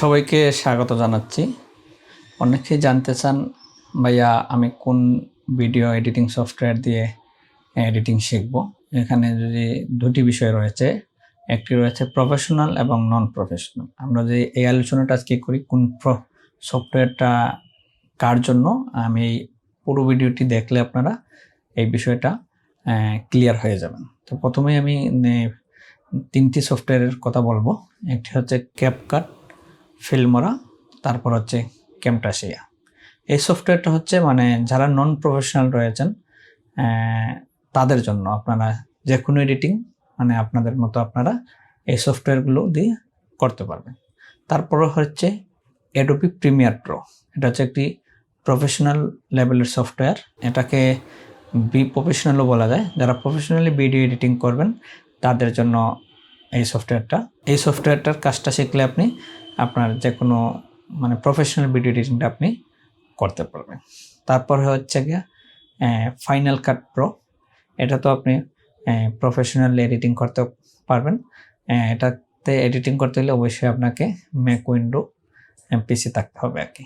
সবাইকে স্বাগত জানাচ্ছি। অনেকেই জানতে চান, ভাইয়া, আমি কোন ভিডিও এডিটিং সফটওয়্যার দিয়ে এডিটিং শিখব? এখানে যদি দুটি বিষয় রয়েছে, একটি রয়েছে প্রফেশনাল এবং নন প্রফেশনাল আমরা যে এই আলোচনাটা আজকে করি, কোন সফটওয়্যারটা কার জন্য, আমি এই পুরো ভিডিওটি দেখলে আপনারা এই বিষয়টা ক্লিয়ার হয়ে যাবেন। তো প্রথমেই আমি তিনটি সফটওয়্যারের কথা বলব। একটি হচ্ছে ক্যাপকাট ফিল্মরা, তারপর হচ্ছে ক্যামটাসিয়া। এই সফটওয়্যারটা হচ্ছে মানে যারা নন প্রফেশনাল রয়েছেন তাদের জন্য আপনারা যে কোনো এডিটিং মানে আপনাদের মতো আপনারা এই সফটওয়্যারগুলো দিয়ে করতে পারবেন। তারপরে হচ্ছে এডোপি প্রিমিয়ার প্রো এটা হচ্ছে একটি প্রফেশনাল লেভেলের সফটওয়্যার। এটাকে বি প্রফেশনালও বলা যায়। যারা প্রফেশনালি ভিডিও এডিটিং করবেন, তাদের জন্য এই সফটওয়্যারটা। এই সফটওয়্যারটার কাজটা শিখলে আপনি আপনার যে কোনো মানে প্রফেশনাল ভিডিও এডিটিংটা আপনি করতে পারবেন। তারপরে হচ্ছে গিয়ে ফাইনাল কাট প্রো এটা তো আপনি প্রফেশনাল এডিটিং করতে পারবেন। এটাতে এডিটিং করতে হলে অবশ্যই আপনাকে ম্যাক উইন্ডো পিসি থাকতে হবে আর কি।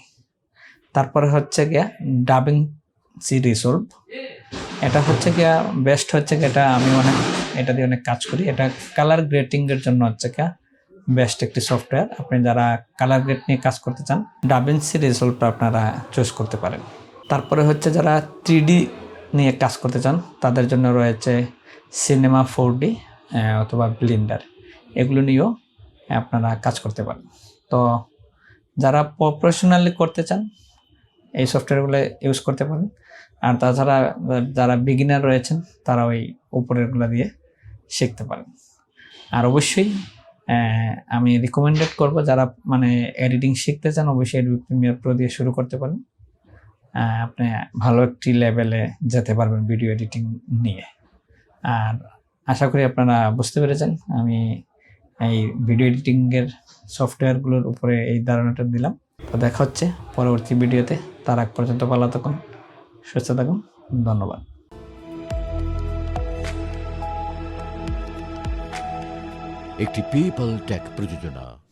তারপরে হচ্ছে গিয়া ডাবিং সি রিসলভ এটা হচ্ছে গিয়া বেস্ট হচ্ছে গিয়া এটা আমি অনেক, এটা দিয়ে অনেক কাজ করি। এটা কালার গ্রেটিংয়ের জন্য হচ্ছে গিয়া বেস্ট একটি সফটওয়্যার আপনি যারা কালার গ্রেড নিয়ে কাজ করতে চান ডাবিনসি রিজলভটা আপনারা চুজ করতে পারেন। তারপরে হচ্ছে যারা থ্রি নিয়ে কাজ করতে চান, তাদের জন্য রয়েছে সিনেমা ফোর অথবা ব্লিন্ডার এগুলো নিয়েও আপনারা কাজ করতে পারেন। তো যারা প্রফেশনালি করতে চান, এই সফটওয়্যারগুলো ইউজ করতে পারেন। আর তাছাড়া যারা বিগিনার রয়েছেন, তারা ওই উপরেরগুলো দিয়ে শিখতে পারেন। আর অবশ্যই আমি রিকমেন্ডেড করব যারা মানে এডিটিং শিখতে চান, অবশ্যই এডবি প্রিমিয়ার প্রো দিয়ে শুরু করতে পারেন। আপনি ভালো একটি লেভেলে যেতে পারবেন ভিডিও এডিটিং নিয়ে। আর আশা করি আপনারা বুঝতে পেরেছেন, আমি এই ভিডিও এডিটিংয়ের সফটওয়্যারগুলোর উপরে এই ধারণাটা দিলাম। তো দেখা হচ্ছে পরবর্তী ভিডিওতে তার আগ পর্যন্ত ভালো থাকুন, সুস্থ থাকুন, ধন্যবাদ। একটি পেপাল ট্যাক প্রযোজনা।